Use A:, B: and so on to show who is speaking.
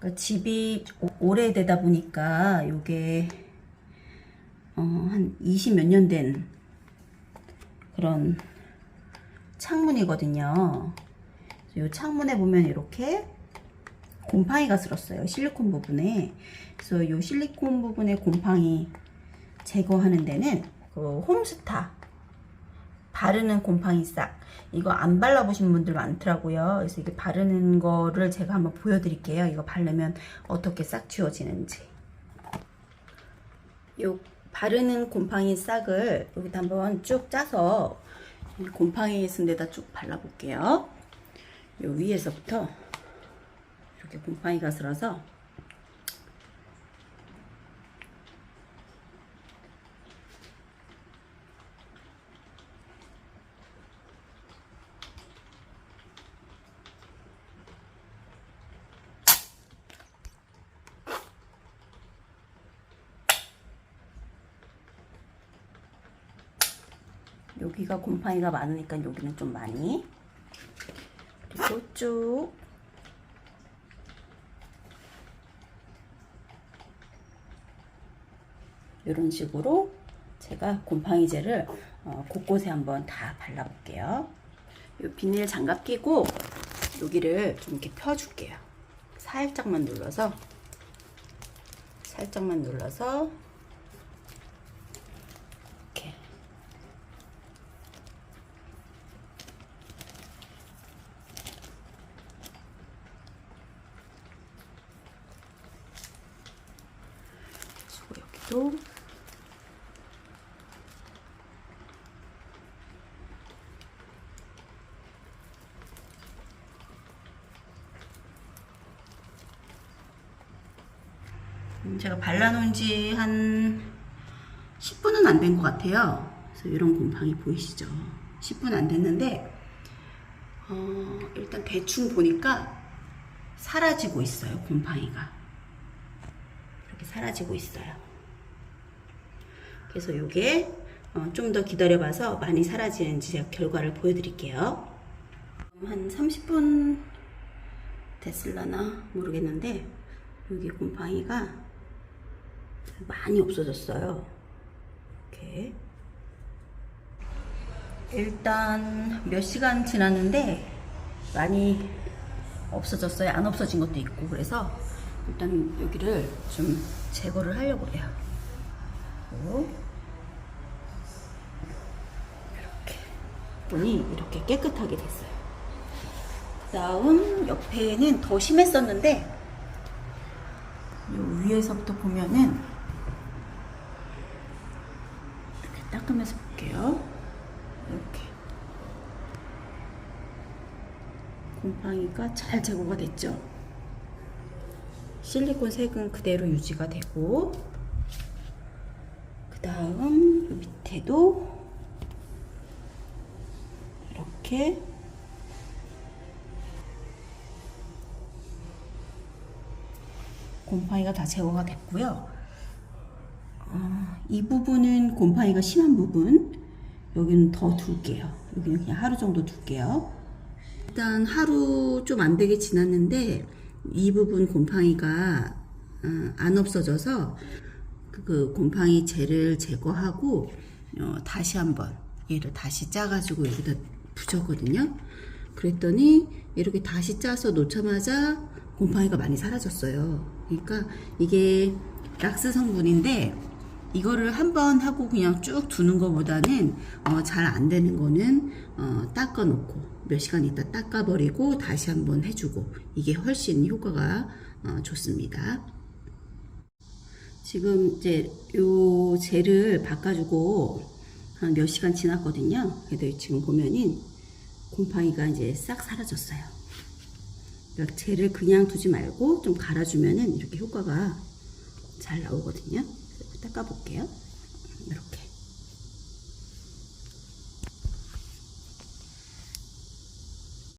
A: 그러니까 집이 오- 오래되다 보니까 요게 어, 한 20 몇 년 된 그런 창문이거든요. 이 창문에 보면 이렇게 곰팡이가 슬었어요. 실리콘 부분에. 그래서 이 실리콘 부분에 곰팡이 제거하는 데는 그 홈스타 바르는 곰팡이 싹 이거 안 발라보신 분들 많더라고요. 그래서 이게 바르는 거를 제가 한번 보여드릴게요. 이거 바르면 어떻게 싹 지워지는지. 요 바르는 곰팡이 싹을 여기다 한번 쭉 짜서 이 곰팡이 쓴 데다 쭉 발라볼게요. 요 위에서부터 이렇게 곰팡이가 슬어서 여기가 곰팡이가 많으니까 여기는 좀 많이 그리고 쭉 이런 식으로 제가 곰팡이제를 어, 곳곳에 한번 다 발라볼게요. 이 비닐 장갑 끼고 여기를 좀 이렇게 펴줄게요. 살짝만 눌러서 살짝만 눌러서 이렇게 여기도 음, 제가 발라놓은 지 한 10분은 안 된 것 같아요. 그래서 이런 곰팡이 보이시죠? 10분 안 됐는데, 어, 일단 대충 보니까 사라지고 있어요, 곰팡이가. 이렇게 사라지고 있어요. 그래서 이게 어, 좀 더 기다려봐서 많이 사라지는지 제가 결과를 보여드릴게요. 한 30분 됐을라나 모르겠는데 여기 곰팡이가 많이 없어졌어요. 이렇게 일단 몇 시간 지났는데 많이 없어졌어요. 안 없어진 것도 있고 그래서 일단 여기를 좀 제거를 하려고 해요. 이렇게 보니 이렇게 깨끗하게 됐어요. 다음 옆에는 더 심했었는데 요 위에서부터 보면은 이렇게 닦으면서 볼게요. 이렇게 곰팡이가 잘 제거가 됐죠. 실리콘 색은 그대로 유지가 되고 그 다음 밑에도 이렇게 곰팡이가 다 제거가 됐고요. 어, 이 부분은 곰팡이가 심한 부분. 여기는 더 둘게요. 여기는 그냥 하루 정도 둘게요. 일단 하루 좀 안 되게 지났는데 이 부분 곰팡이가 어, 안 없어져서 그, 그 곰팡이 젤을 제거하고 어, 다시 한번 얘를 다시 짜가지고 여기다 붙였거든요. 그랬더니 이렇게 다시 짜서 놓자마자 곰팡이가 많이 사라졌어요. 그러니까 이게 락스 성분인데 이거를 한 번 하고 그냥 쭉 두는 것보다는 어, 잘 안 되는 거는 어, 닦아 놓고 몇 시간 있다 닦아 버리고 다시 한번 해주고 이게 훨씬 효과가 어, 좋습니다. 지금 이제 요 젤을 바꿔주고 한 몇 시간 지났거든요. 그래도 지금 보면은 곰팡이가 이제 싹 사라졌어요. 그러니까 젤을 그냥 두지 말고 좀 갈아주면은 이렇게 효과가 잘 나오거든요. 닦아볼게요. 이렇게.